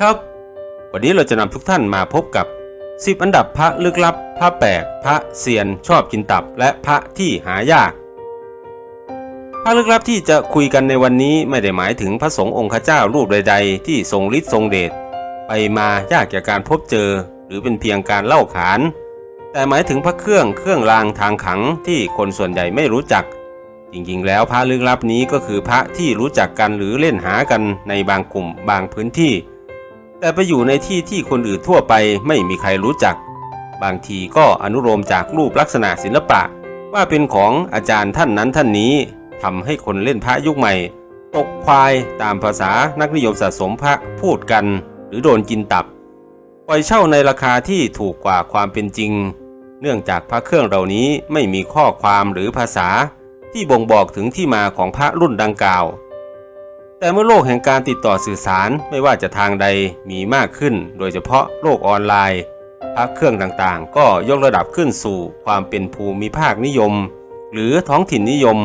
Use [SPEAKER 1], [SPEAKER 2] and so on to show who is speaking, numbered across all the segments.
[SPEAKER 1] ครับ วันนี้เราจะนำทุกท่านมาพบกับ 10 อันดับพระลึกลับ พระแปลก พระเซียน ชอบกินตับ และพระที่หายาก พระลึกลับที่จะคุยกันในวันนี้ไม่ได้หมายถึงพระสงฆ์องค์ข้าเจ้ารูปใด ๆ ที่ทรงฤทธิ์ทรงเดชไปมายากแก่การพบเจอ หรือเป็นเพียงการเล่าขาน แต่หมายถึงพระเครื่องเครื่องรางทางขังที่คนส่วนใหญ่ไม่รู้จัก จริงๆ แล้วพระลึกลับนี้ก็คือพระที่รู้จักกันหรือเล่นหากันในบางกลุ่มบางพื้นที่ แต่ไปอยู่ในที่ที่คนอื่นทั่วไปไม่มีใครรู้จัก บางทีก็อนุโลมจากรูปลักษณะศิลปะ ว่าเป็นของอาจารย์ท่านนั้นท่านนี้ทำให้คนเล่นพระยุคใหม่ ตกควายตามภาษานักนิยมสะสมพระพูดกัน หรือโดนกินตับปล่อยเช่าในราคาที่ถูกกว่าความเป็นจริง เนื่องจากพระเครื่องเหล่านี้ไม่มีข้อความหรือภาษาที่บ่งบอกถึงที่มาของพระรุ่นดังกล่าว แต่เมื่อโลกแห่งการติดต่อสื่อสารไม่ว่าจะทางใดมีมากขึ้น โดยเฉพาะโลกออนไลน์พระเครื่องต่างๆ ก็ยกระดับขึ้นสู่ความเป็นภูมิภาคนิยม หรือท้องถิ่นนิยม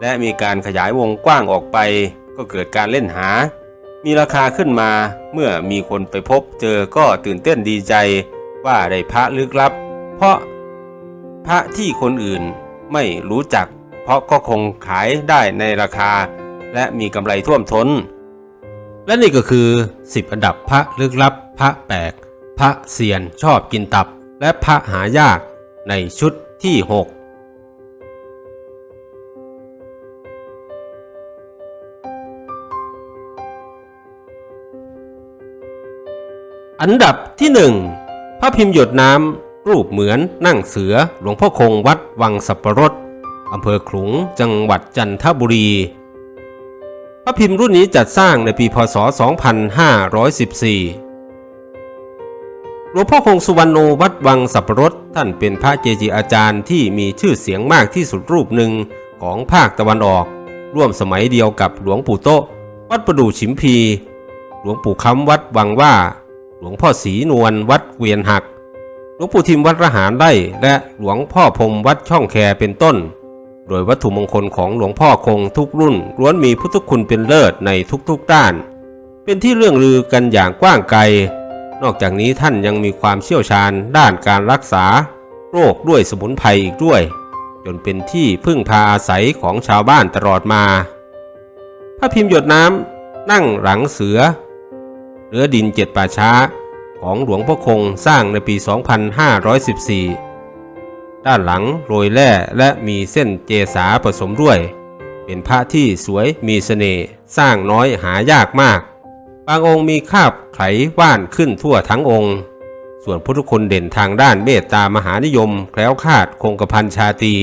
[SPEAKER 1] และมีการขยายวงกว้างออกไป ก็เกิดการเล่นหา มีราคาขึ้นมาเมื่อมีคนไปพบเจอก็ตื่นเต้นดีใจว่าได้พระลึกลับ เพราะพระที่คนอื่นไม่รู้จัก เพราะก็คงขายได้ในราคา และมีกำไรท่วมท้น และนี่ก็คือ 10 อันดับพระลึกลับ พระแปลก พระเซียนชอบกินตับ และพระหายากในชุดที่ 6อันดับที่หนึ่งพระพิมพ์หยดน้ำ รูปเหมือนนั่งเสือหลวงพ่อคงวัดวังสับปะรดอำเภอขลุงจังหวัดจันทบุรี พระพิมพ์รุ่นนี้จัดสร้างในปีพศ 2514 หลวงพ่อคงสุวรรณโนวัดวังสับปะรดท่านเป็นพระเจจิอาจารย์ที่มีชื่อเสียงมากที่สุดรูปหนึ่งของภาคตะวันออก ร่วมสมัยเดียวกับหลวงปู่โตวัดประดู่ฉิมพี หลวงปู่ค้ำวัดวังว่า หลวงพ่อศรีนวลวัดเกวียนหัก หลวงปู่ทิมวัดระหารไร่และหลวงพ่อพรมวัดช่องแคเป็นต้น โดยวัตถุมงคลของหลวงพ่อคงทุกรุ่นล้วนมีพุทธคุณเป็นเลิศในทุกๆด้าน เป็นที่เรื่องลือกันอย่างกว้างไกล นอกจากนี้ท่านยังมีความเชี่ยวชาญด้านการรักษา โรคด้วยสมุนไพรอีกด้วย จนเป็นที่พึ่งพาอาศัยของชาวบ้านตลอดมา พระพิมพ์หยดน้ำนั่งหลังเสือเนื้อดินเจ็ดป่าช้า ของหลวงพ่อคงสร้างในปี 2514 ด้านหลังโรยแร่และมีเส้นเจสาผสมด้วย เป็นพระที่สวยมีเสน่ห์สร้างน้อยหายากมาก บางองค์มีคาบไขว่านขึ้นทั่วทั้งองค์ ส่วนพุทธคุณเด่นทางด้านเมตตามหานิยม แคล้วคลาดคงกระพันชาตรี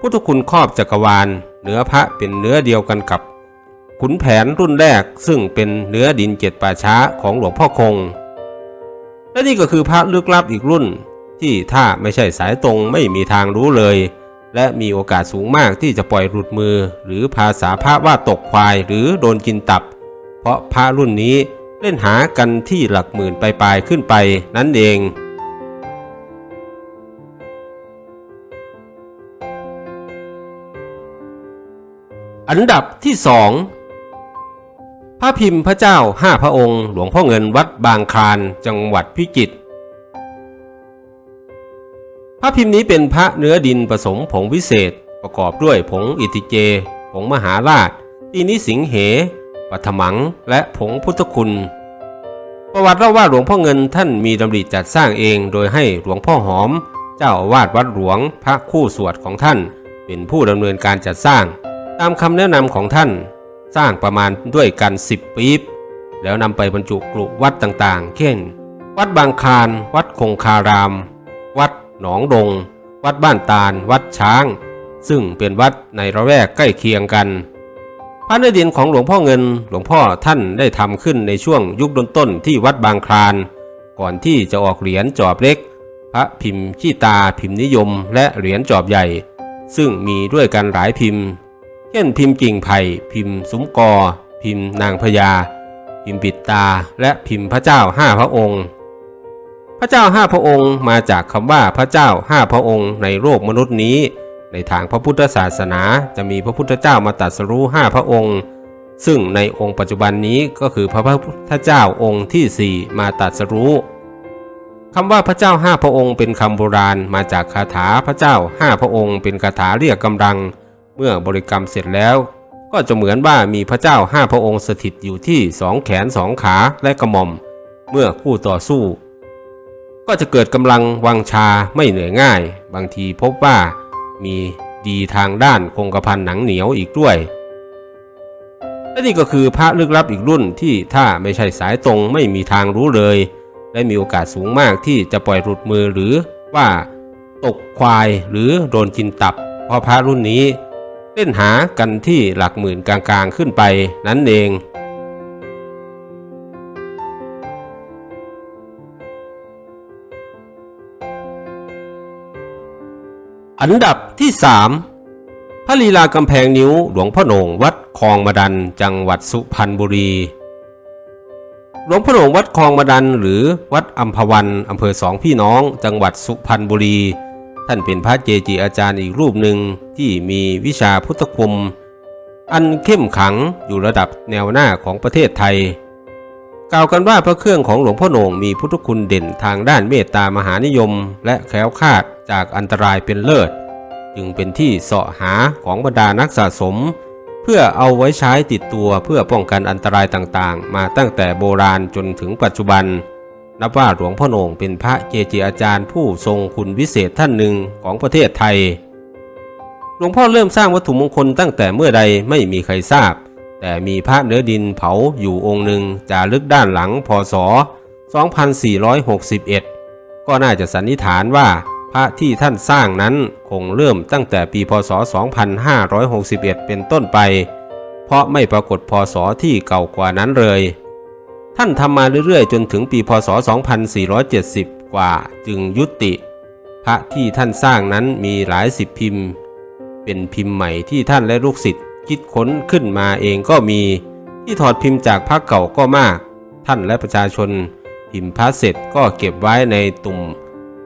[SPEAKER 1] พุทธคุณครอบจักรวาล เนื้อพระเป็นเนื้อเดียวกันกับ ขุนแผนรุ่นแรกซึ่งเป็นเนื้อดินเจ็ดป่าช้าของหลวงพ่อคงและนี่ก็คือพระลึกลับอีกรุ่น ที่ถ้าไม่ใช่สายตรงไม่มีทางรู้เลย และมีโอกาสสูงมากที่จะปล่อยหลุดมือ หรือภาษาพระว่าตกควายหรือโดนกินตับ เพราะพระรุ่นนี้เล่นหากันที่หลักหมื่นปลายๆขึ้นไปนั่นเองอันดับที่สองพระพิมพ์พระเจ้าห้าพระองค์ หลวงพ่อเงินวัดบางคลานจังหวัดพิจิตร ระพิมพ์นี้เป็นพระเนื้อดินผสมผงวิเศษ ประกอบด้วยผงอิติเจ ผงมหาราชปีนิสิงเหปัทมัง และผงพุทธคุณ ประวัติเล่าว่าหลวงพ่อเงินท่านมีดำริจัดสร้างเองโดยให้หลวงพ่อหอม เจ้าอาวาสวัดหลวงพระคู่สวดของท่าน เป็นผู้ดำเนินการจัดสร้าง ตามคำแนะนำของท่าน สร้างประมาณด้วยกัน 10 ปีบแล้วนำไปบรรจุกลุ่วัดต่างๆ เช่น วัดบางคานวัดคงคาราม วัด หนองดง วัดบ้านตาล วัดช้าง ซึ่งเป็นวัดในระแวกใกล้เคียงกัน พระเนื้อดินของหลวงพ่อเงินหลวงพ่อท่านได้ทำขึ้นในช่วงยุคต้นๆที่วัดบางคลาน ก่อนที่จะออกเหรียญจอบเล็ก พระพิมพ์ขี้ตาพิมพ์นิยม และเหรียญจอบใหญ่ ซึ่งมีด้วยกันหลายพิมพ์ เช่นพิมพ์กิ่งไผ่พิมพ์สุมกอ พิมพ์นางพญาพิมพ์ปิดตาและพิมพ์พระเจ้าห้าพระองค์ พระเจ้าห้าพระองค์มาจากคำว่าพระเจ้าห้าพระองค์ในโลกมนุษย์นี้ ในทางพระพุทธศาสนาจะมีพระพุทธเจ้ามาตรัสรู้ห้าพระองค์ ซึ่งในองค์ปัจจุบันนี้ก็คือพระพุทธเจ้าองค์ที่สี่มาตรัสรู้คำว่าพระเจ้าห้าพระองค์เป็นคำโบราณมาจากคาถาพระเจ้าห้าพระองค์เป็นคาถาเรียกกำลัง เมื่อบริกรรมเสร็จแล้ว ก็จะเหมือนว่ามีพระเจ้าห้าพระองค์สถิตอยู่ที่สองแขนสองขาและกระหม่อม เมื่อคู่ต่อสู้ ก็จะเกิดกำลังวังชาไม่เหนื่อยง่าย บางทีพบว่ามีดีทางด้านคงกระพันหนังเหนียวอีกด้วย และนี่ก็คือพระลึกลับอีกรุ่นที่ถ้าไม่ใช่สายตรงไม่มีทางรู้เลย และมีโอกาสสูงมากที่จะปล่อยหลุดมือหรือว่าตกควายหรือโดนกินตับ เพราะพระรุ่นนี้ เล่นหากันที่หลักหมื่นกลางๆขึ้นไปนั่นเอง อันดับที่ 3 พระลีลากำแพงนิ้วหลวงพ่อโหนงวัดคลองมาดันจังหวัดสุพรรณบุรี หลวงพ่อโหนงวัดคลองมาดันหรือวัดอัมพวันอำเภอสองพี่น้อง จังหวัดสุพรรณบุรี ท่านเป็นพระเจจิอาจารย์อีกรูปหนึ่งที่มีวิชาพุทธคุมอันเข้มขังอยู่ระดับแนวหน้าของประเทศไทย กล่าวกันว่าพระเครื่องของหลวงพ่อโหนงมีพุทธคุณเด่นทางด้านเมตตามหานิยม และแคล้วคลาด จากอันตรายเป็นเลิศ จึงเป็นที่เสาะหาของบรรดานักสะสม เพื่อเอาไว้ใช้ติดตัวเพื่อป้องกันอันตรายต่างๆ มาตั้งแต่โบราณจนถึงปัจจุบัน นับว่าหลวงพ่อโหนงเป็นพระเกจิอาจารย์ผู้ทรงคุณวิเศษท่านหนึ่งของประเทศไทย หลวงพ่อเริ่มสร้างวัตถุมงคลตั้งแต่เมื่อใดไม่มีใครทราบ แต่มีพระเนื้อดินเผาอยู่องค์หนึ่งจารึกด้านหลังพศ 2461 ก็น่าจะสันนิษฐานว่า พระที่ท่านสร้างนั้นคงเริ่มตั้งแต่ปีพศ 2561 เป็นต้นไป เพราะไม่ปรากฏพศที่เก่ากว่านั้นเลย ท่านทำมาเรื่อยๆ จนถึงปีพศ 2470 กว่าจึงยุติ พระที่ท่านสร้างนั้นมีหลายสิบพิมพ์ เป็นพิมพ์ใหม่ที่ท่านและลูกศิษย์คิดค้นขึ้นมาเองก็มี ที่ถอดพิมพ์จากพระเก่าก็มาก ท่านและประชาชน พิมพ์พระเสร็จก็เก็บไว้ในตุ่ม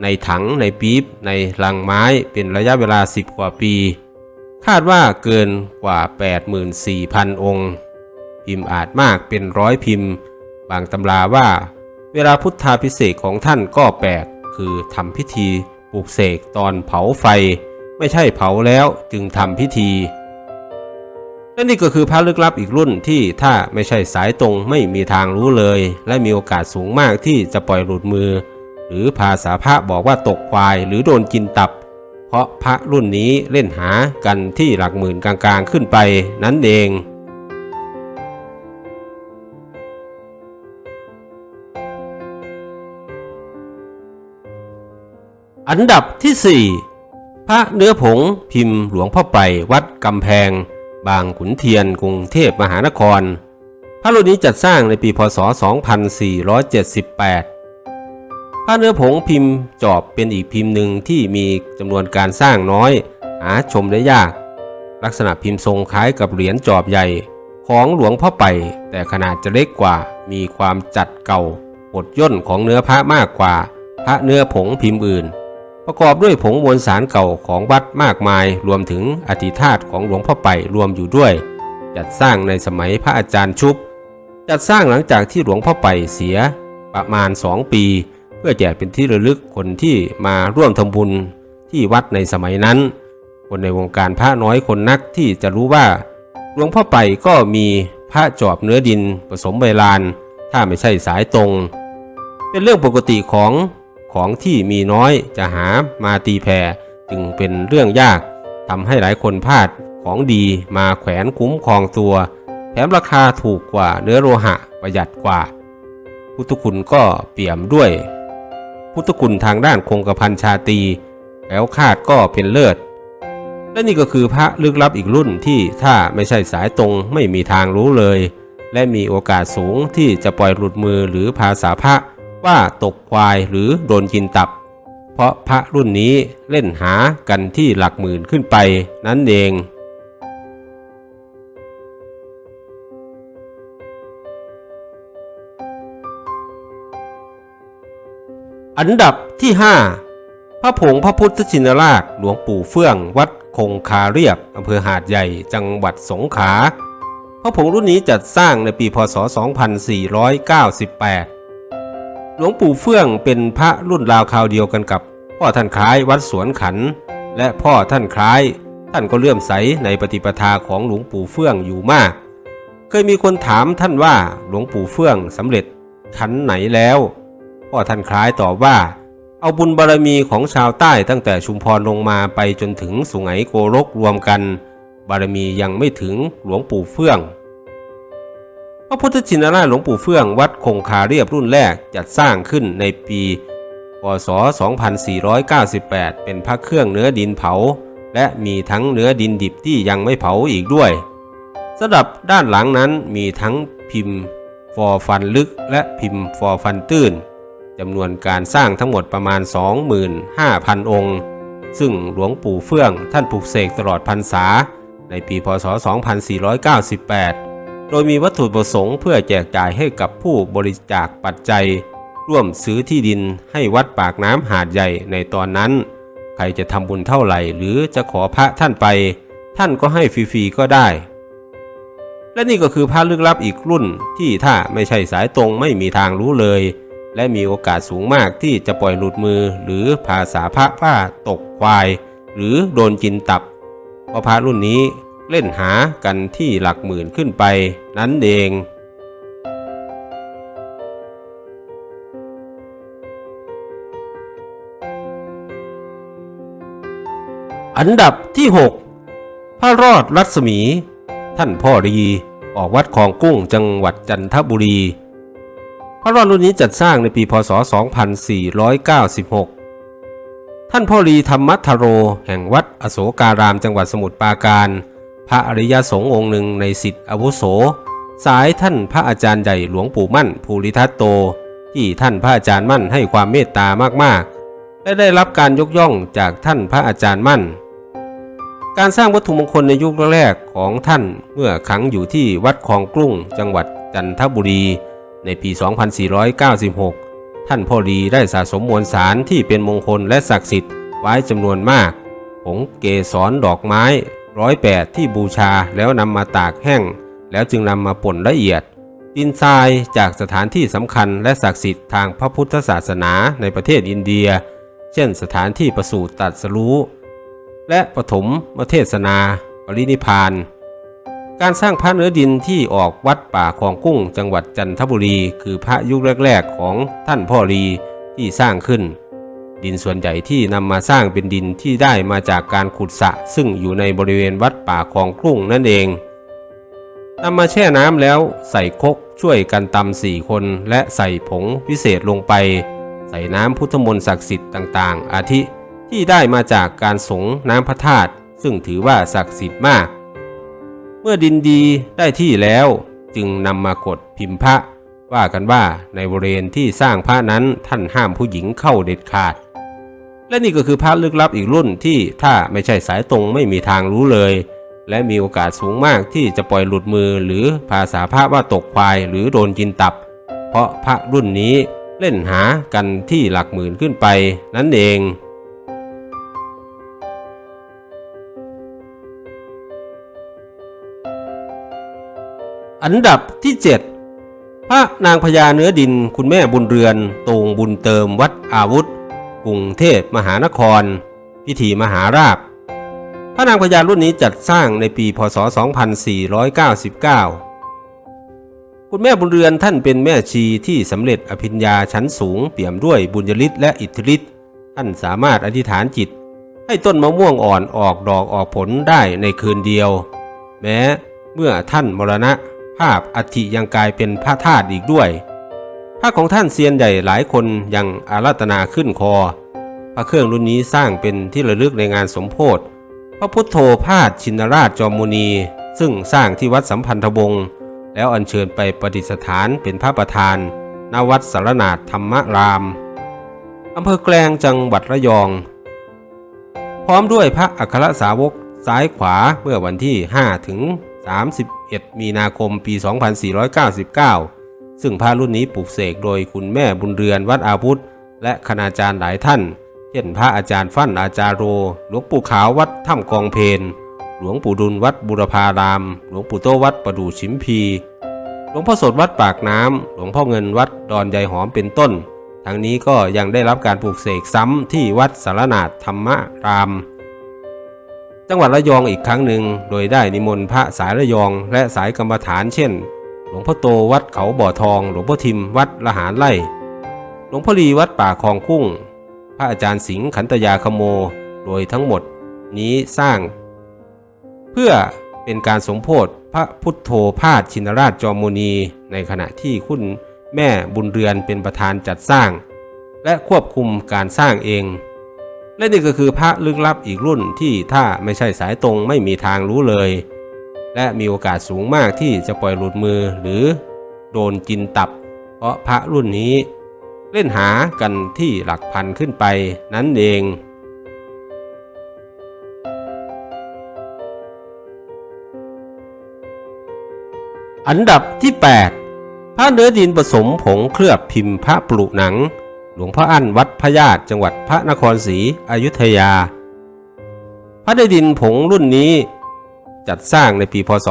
[SPEAKER 1] ในถังในปี๊บในลังไม้เป็นระยะเวลา 10 กว่าปี คาดว่าเกินกว่า 84,000 องค์ พิมพ์อาจมากเป็นร้อยพิมพ์ บางตำราว่า เวลาพุทธาพิเศษของท่านก็แปลก คือทำพิธีปลูกเสกตอนเผาไฟ ไม่ใช่เผาแล้วจึงทำพิธีและนี่ก็คือพระลึกลับอีกรุ่นที่ถ้าไม่ใช่สายตรงไม่มีทางรู้เลย และมีโอกาสสูงมากที่จะปล่อยหลุดมือ หรือภาษาพระบอกว่าตกควายหรือโดนกินตับ เพราะพระรุ่นนี้เล่นหากันที่หลักหมื่นกลางๆขึ้นไปนั่นเองอันดับที่ 4 พระเนื้อผงพิมพ์หลวงพ่อไปวัดกำแพง บางขุนเทียนกรุงเทพมหานคร พระรุ่นนี้จัดสร้างในปีพศ 2478 พระเนื้อผงพิมพ์จอบเป็นอีกพิมพ์หนึ่งที่มีจำนวนการสร้างน้อย หาชมได้ยาก ลักษณะพิมพ์ทรงคล้ายกับเหรียญจอบใหญ่ ของหลวงพ่อไป แต่ขนาดจะเล็กกว่า มีความจัดเก่าหดย่นของเนื้อพระมากกว่า พระเนื้อผงพิมพ์อื่น ประกอบด้วยผงมวลสารเก่าของวัดมากมาย รวมถึงอธิธาตของหลวงพ่อไปรวมอยู่ด้วย จัดสร้างในสมัยพระอาจารย์ชุบ จัดสร้างหลังจากที่หลวงพ่อไปเสียประมาณ2ปี เพื่อแจกเป็นที่ระลึกคนที่มาร่วมทำบุญที่วัดในสมัยนั้น คนในวงการพระน้อยคนนักที่จะรู้ว่าหลวงพ่อไปก็มีพระจอบเนื้อดินผสมใบลาน ถ้าไม่ใช่สายตรง เป็นเรื่องปกติของของที่มีน้อยจะหามาตีแผ่จึงเป็นเรื่องยากทำให้หลายคนพลาดของดีมาแขวนคุ้มครองตัว แถมราคาถูกกว่าเนื้อโลหะประหยัดกว่า พุทธคุณก็เปี่ยมด้วย พุทธคุณทางด้านคงกระพันชาตีแล้วคาดก็เป็นเลิศ และนี่ก็คือพระลึกลับอีกรุ่นที่ถ้าไม่ใช่สายตรงไม่มีทางรู้เลย และมีโอกาสสูงที่จะปล่อยหลุดมือหรือภาษาพระว่าตกควายหรือโดนกินตับ เพราะพระรุ่นนี้เล่นหากันที่หลักหมื่นขึ้นไปนั่นเอง อันดับที่ 5 พระผงพระพุทธชินราชหลวงปู่เฟื่อง วัดคงคาเรียบอำเภอหาดใหญ่จังหวัดสงขลาพระผงรุ่นนี้จัดสร้างในปีพศ 2498 หลวงปู่เฟื่องเป็นพระรุ่นราวคราวเดียวกันกับ พ่อท่านคล้ายวัดสวนขัน และพ่อท่านคล้าย ท่านก็เลื่อมใสในปฏิปทาของหลวงปู่เฟื่องอยู่มาก เคยมีคนถามท่านว่าหลวงปู่เฟื่องสำเร็จขันไหนแล้ว พ่อท่านคล้ายตอบว่า เอาบุญบารมีของชาวใต้ตั้งแต่ชุมพรลงมาไปจนถึงสุไหงโกรกรวมกัน บารมียังไม่ถึงหลวงปู่เฟื่อง พระพุทธชินราชหลวงปู่เฟื่องวัดคงคาเรียบรุ่นแรกจัดสร้างขึ้นในปีพศ 2498 เป็นพระเครื่องเนื้อดินเผา และมีทั้งเนื้อดินดิบที่ยังไม่เผาอีกด้วยสำหรับด้านหลังนั้นมีทั้งพิมพ์ฟอฟันลึกและพิมพ์ฟอฟันตื้น จำนวนการสร้างทั้งหมดประมาณ 25,000 องค์ ซึ่งหลวงปู่เฟื่องท่านปลูกเสกตลอดพรรษา ในปีพศ 2498 โดยมีวัตถุประสงค์เพื่อแจกจ่ายให้กับผู้บริจาคปัจจัย ร่วมซื้อที่ดินให้วัดปากน้ำหาดใหญ่ในตอนนั้น ใครจะทำบุญเท่าไหร่ หรือจะขอพระท่านไป ท่านก็ให้ฟรีๆก็ได้ และนี่ก็คือพระลึกลับอีกรุ่นที่ถ้าไม่ใช่สายตรงไม่มีทางรู้เลย และมีโอกาสสูงมากที่จะปล่อยหลุดมือหรือภาษาพระว่าตกควาย หรือโดนกินตับ เพราะพระรุ่นนี้เล่นหากันที่หลักหมื่นขึ้นไปนั้นเองอันดับที่ 6 พระรอดรัศมี ท่านพ่อรี ออกวัดคลองกุ้งจังหวัดจันทบุรี ระรอดรุ่นนี้จัดสร้างในปีพศ 2496 ท่านพ่อรีธรรมัทโร แห่งวัดอโศการามจังหวัดสมุทรปราการ พระอริยสงฆ์องค์หนึ่งในสิทธิอาวุโส สายท่านพระอาจารย์ใหญ่หลวงปู่มั่นภูริทัตโต ที่ท่านพระอาจารย์มั่นให้ความเมตตามากๆ และได้รับการยกย่องจากท่านพระอาจารย์มั่น การสร้างวัตถุมงคลในยุคแรกของท่านเมื่อขังอยู่ที่วัดคลองกรุ้งจังหวัดจันทบุรี ในปี 2496 ท่านพ่อรีได้สะสมมวลสารที่เป็นมงคลและศักดิ์สิทธิ์ไว้จำนวนมากผงเกสรดอกไม้ร้อยแปดที่บูชาแล้วนำมาตากแห้ง แล้วจึงนำมาป่นละเอียดดินทรายจากสถานที่สำคัญและศักดิ์สิทธิ์ทางพระพุทธศาสนาในประเทศอินเดีย เช่นสถานที่ประสูติตัดสรู้ และปฐมมเทศนา ปรินิพพาน การสร้างพระเนื้อดินที่ออกวัดป่าคลองกุ้งจังหวัดจันทบุรี คือพระยุคแรก ๆ ของท่านพ่อรีที่สร้างขึ้น ดินส่วนใหญ่ที่นำมาสร้างเป็นดินที่ได้มาจากการขุดสระซึ่งอยู่ในบริเวณวัดป่าคลองกุ้งนั่นเองนำมาแช่น้ำแล้วใส่คกช่วยกันตำสี่คนและใส่ผงพิเศษลงไป ใส่น้ำพุทธมนต์ศักดิ์สิทธิ์ต่าง ๆ อาทิที่ได้มาจากการสงน้ำพระธาตุซึ่งถือว่าศักดิ์สิทธิ์มาก มื่อดินดีได้ที่แล้วจึงนำมากดพิมพ์พระ ว่ากันว่าในบริเวณที่สร้างพระนั้นท่านห้ามผู้หญิงเข้าเด็ดขาด และนี่ก็คือพระลึกลับอีกรุ่นที่ถ้าไม่ใช่สายตรงไม่มีทางรู้เลย และมีโอกาสสูงมากที่จะปล่อยหลุดมือหรือภาษาพระว่าตกควายหรือโดนกินตับ เพราะพระรุ่นนี้เล่นหากันที่หลักหมื่นขึ้นไปนั่นเอง อันดับที่ 7 พระนางพญาเนื้อดินคุณแม่บุญเรือนตรงบุญเติมวัดอาวุธกรุงเทพมหานคร พิธีมหาราชพระนางพญารุ่นนี้จัดสร้างในปีพศ 2499 คุณแม่บุญเรือนท่านเป็นแม่ชีที่สำเร็จอภิญญาชั้นสูงเปี่ยมด้วยบุญญฤทธิ์และอิทธิฤทธิ์ท่านสามารถอธิษฐานจิต ให้ต้นมะม่วงอ่อนออกดอกออกผลได้ในคืนเดียว แม้เมื่อท่านมรณะ ภาพอัฐิยังกลายเป็นพระธาตุอีกด้วยพระของท่านเซียนใหญ่หลายคนยังอาราธนาขึ้นคอ พระเครื่องรุ่นนี้สร้างเป็นที่ระลึกในงานสมโพธิพระพุทโธพาดชินราชจอมมุนี ซึ่งสร้างที่วัดสัมพันธวงศ์แล้วอัญเชิญไปประดิษฐานเป็นพระประธาน ณวัดสารนาถธรรมรามอำเภอแกลงจังหวัดระยอง พร้อมด้วยพระอัครสาวกซ้ายขวาเมื่อวันที่5ถึง30 31 มีนาคมปี 2499 ซึ่งพระรุ่นนี้ปลูกเสกโดยคุณแม่บุญเรือนวัดอาวุธ และคณาจารย์หลายท่าน เช่นพระอาจารย์ฟั่นอาจารโร หลวงปู่ขาววัดถ้ำกองเพนหลวงปู่ดุลวัดบุรพาราม หลวงปู่โตวัดประดู่ชิมพี หลวงพ่อสดวัดปากน้ำ หลวงพ่อเงินวัดดอนใยหอมเป็นต้น ทั้งนี้ก็ยังได้รับการปลูกเสกซ้ำที่วัดสารนาถธรรมราม จังหวัดระยองอีกครั้งหนึ่ง โดยได้นิมนต์พระสายระยอง และสายกรรมฐานเช่น หลวงพ่อโตวัดเขาบ่อทอง หลวงพ่อทิมวัดละหารไร่หลวงพ่อลีวัดป่าคลองกุ้ง พระอาจารย์สิงห์ขันตยาคโม โดยทั้งหมดนี้สร้าง เพื่อเป็นการสมโพธิพระพุทโธพาสชินราชจอมมุนีในขณะที่คุณแม่บุญเรือนเป็นประธานจัดสร้าง และควบคุมการสร้างเอง และนี่ก็คือพระลึกลับอีกรุ่นที่ถ้าไม่ใช่สายตรงไม่มีทางรู้เลย และมีโอกาสสูงมากที่จะปล่อยหลุดมือหรือโดนกินตับ เพราะพระรุ่นนี้ เล่นหากันที่หลักพันขึ้นไปนั่นเองอันดับที่8พระเนื้อดินผสมผงเคลือบพิมพ์พระปลุหนัง หลวงพ่ออั้นวัดพญาตจังหวัดพระนครศรีอยุธยา พระเนื้ดินผงรุ่นนี้ จัดสร้างในปีพศ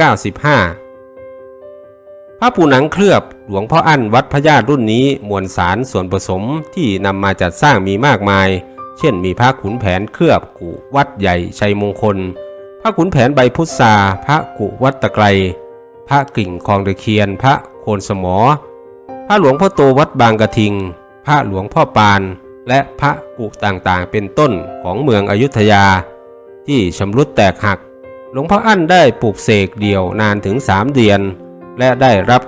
[SPEAKER 1] 2495 พระปูหนังเคลือบหลวงพ่ออั้นวัดพญาตรุ่นนี้มวลสารส่วนผสมที่นำมาจัดสร้างมีมากมาย เช่นมีพระขุนแผนเคลือบกุวัดใหญ่ชัยมงคล พระขุนแผนใบพุทราพระกุวัดตะไกรพระกิ่งคลองตะเคียน พระโคนสมอ พระหลวงพ่อโตวัดบางกระทิง พระหลวงพ่อปาน และพระกุต่างๆ เป็นต้นของเมืองอยุธยา ที่ชำรุดแตกหัก หลวงพ่ออั้นได้ปลูกเสกเดี่ยวนานถึงสามเดือน และได้รับ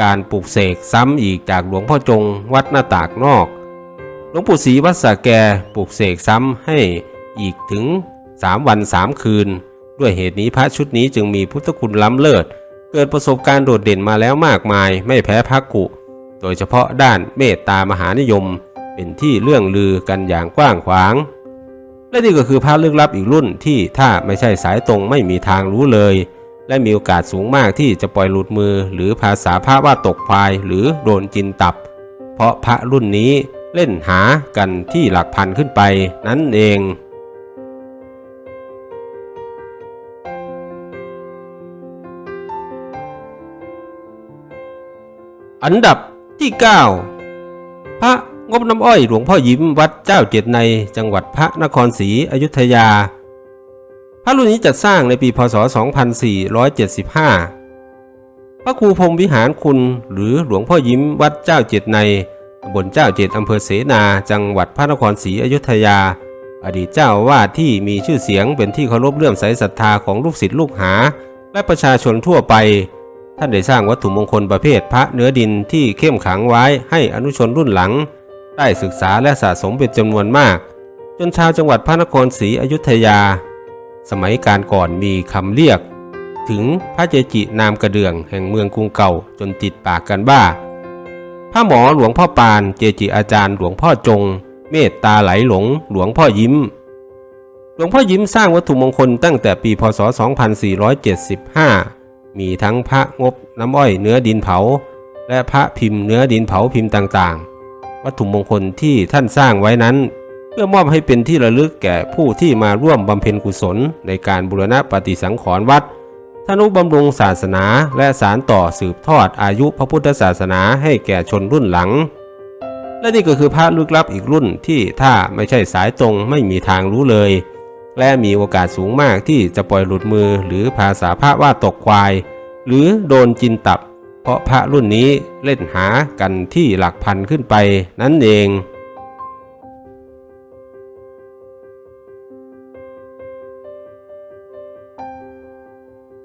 [SPEAKER 1] การปลูกเสกซ้ำอีกจากหลวงพ่อจงวัดหน้าตากนอก หลวงปู่ศรีวัดสาแกปลูกเสกซ้ำให้อีกถึง3วัน3คืน ด้วยเหตุนี้พระชุดนี้จึงมีพุทธคุณล้ำเลิศ เกิดประสบการณ์โดดเด่นมาแล้วมากมายไม่แพ้พระกุ โดยเฉพาะด้านเมตตามหานิยม เป็นที่เรื่องลือกันอย่างกว้างขวาง และนี่ก็คือพระลึกลับอีกรุ่นที่ถ้าไม่ใช่สายตรงไม่มีทางรู้เลย และมีโอกาสสูงมากที่จะปล่อยหลุดมือ หรือภาษาพระว่าตกควายหรือโดนจินตับ เพราะพระรุ่นนี้เล่นหากันที่หลักพันขึ้นไปนั่นเอง อันดับที่ 9 พระงบน้ำอ้อยหลวงพ่อยิ้มวัดเจ้าเจ็ดในจังหวัดพระนครศรีอยุธยา พระรุ่นนี้จัดสร้างในปีพศ 2475 พระครูพรมวิหารคุณหรือหลวงพ่อยิ้มวัดเจ้าเจ็ดในตำบลเจ้าเจ็ดอำเภอเสนาจังหวัดพระนครศรีอยุธยา อดีตเจ้าอาวาดที่มีชื่อเสียงเป็นที่เคารพเลื่อมใสศรัทธาของลูกศิษย์ลูกหา และประชาชนทั่วไป ท่านได้สร้างวัตถุมงคลประเภทพระเนื้อดินที่เข้มขังไว้ให้อนุชนรุ่นหลัง ได้ศึกษาและสะสมเป็นจำนวนมาก จนชาวจังหวัดพระนครศรีอยุธยา สมัยการก่อนมีคำเรียก ถึงพระเจจินามกระเดื่องแห่งเมืองกรุงเก่าจนติดปากกันบ้าพระหมอหลวงพ่อปานเจจิอาจารย์หลวงพ่อจง เมตตาไหลหลง หลวงพ่อยิ้ม หลวงพ่อยิ้มสร้างวัตถุมงคลตั้งแต่ปีพศ 2475 มีทั้งพระงบน้ำอ้อยเนื้อดินเผา และพระพิมพ์เนื้อดินเผาพิมพ์ต่างๆ วัตถุมงคลที่ท่านสร้างไว้นั้น เพื่อมอบให้เป็นที่ระลึกแก่ผู้ที่มาร่วมบำเพ็ญกุศลในการบูรณะปฏิสังขรณ์วัดทนุบำรุงศาสนาและสารต่อสืบทอดอายุพระพุทธศาสนาให้แก่ชนรุ่นหลัง และนี่ก็คือพระลึกลับอีกรุ่นที่ถ้าไม่ใช่สายตรงไม่มีทางรู้เลย และมีโอกาสสูงมากที่จะปล่อยหลุดมือหรือภาษาพระว่าตกควาย หรือโดนจินตับ เพราะพระรุ่นนี้เล่นหากันที่หลักพันขึ้นไปนั่นเอง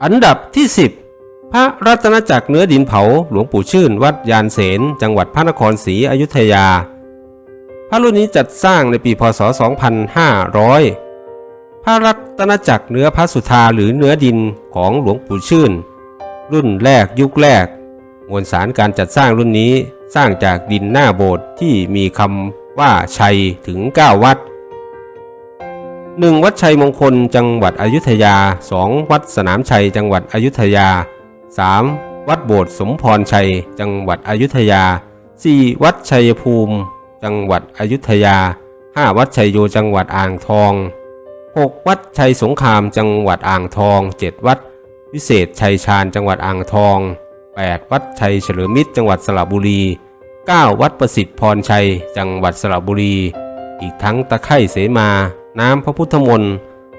[SPEAKER 1] อันดับที่ 10 พระรัตนจักรเนื้อดินเผาหลวงปู่ชื่น วัดยานเสน จังหวัดพระนครศรีอยุธยา พระรุ่นนี้จัดสร้างในปีพศ 2500 พระรัตนจักรเนื้อพระสุธาหรือเนื้อดินของหลวงปู่ชื่น รุ่นแรกยุคแรก มวลสารการจัดสร้างรุ่นนี้สร้างจากดินหน้าโบสถ์ที่มีคำว่าชัยถึง 9 วัด 1. วัดชัยมงคลจังหวัดอยุธยา 2. วัดสนามชัยจังหวัดอยุธยา 3. วัดโบสถ์สมพรชัย จังหวัดอยุธยา 4. วัดชัยภูมิ จังหวัดอยุธยา 5. วัดชัยโยจังหวัดอ่างทอง 6 วัดชัยสงครามจังหวัดอ่างทอง 7 วัดวิเศษชัยชาญจังหวัดอ่างทอง 8 วัดชัยเฉลิมมิตรจังหวัดสระบุรี 9 วัดประสิทธิ์พรชัย จังหวัดสระบุรี อีกทั้งตะไคร่เสมา น้ำพระพุทธมนต์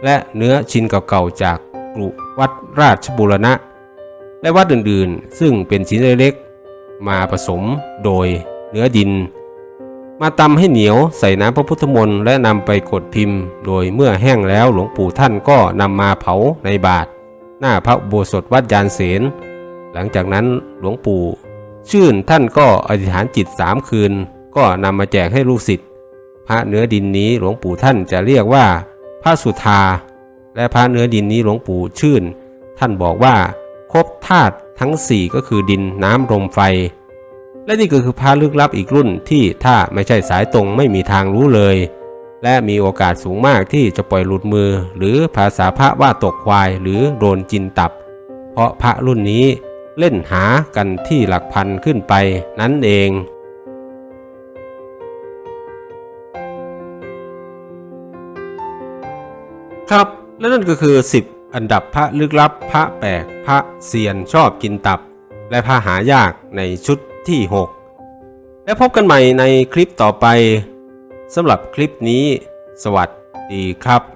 [SPEAKER 1] และเนื้อชิ้นเก่าๆจากกรุวัดราชบูรณะ และวัดอื่นๆ ซึ่งเป็นชิ้นเล็กๆมาผสมโดยเนื้อดิน มาตำให้เหนียวใส่น้ำพระพุทธมนต์และนำไปกดพิมพ์ โดยเมื่อแห้งแล้วหลวงปู่ท่านก็นำมาเผาในบาทหน้าพระโบสถวัดยานเสนหลังจากนั้นหลวงปู่ ชื่นท่านก็อธิษฐานจิตสามคืน ก็นำมาแจกให้ลูกศิษย์พระเนื้อดินนี้หลวงปู่ท่านจะเรียกว่า พระสุธา และพระเนื้อดินนี้หลวงปู่ชื่น ท่านบอกว่าครบธาตุทั้ง4ก็คือดินน้ำลมไฟ และนี่ก็คือพระลึกลับอีกรุ่นที่ถ้าไม่ใช่สายตรงไม่มีทางรู้เลย และมีโอกาสสูงมากที่จะปล่อยหลุดมือ หรือภาษาพระว่าตกควายหรือโดนจินตับ เพราะพระรุ่นนี้เล่นหากันที่หลักพันขึ้นไปนั่นเองครับและนั่นก็คือ 10 อันดับพระลึกลับ พระแปลก พระเซียนชอบกินตับ และพระหายากในชุด ที่ 6 และพบกันใหม่ในคลิปต่อไปสำหรับคลิปนี้ สวัสดีครับ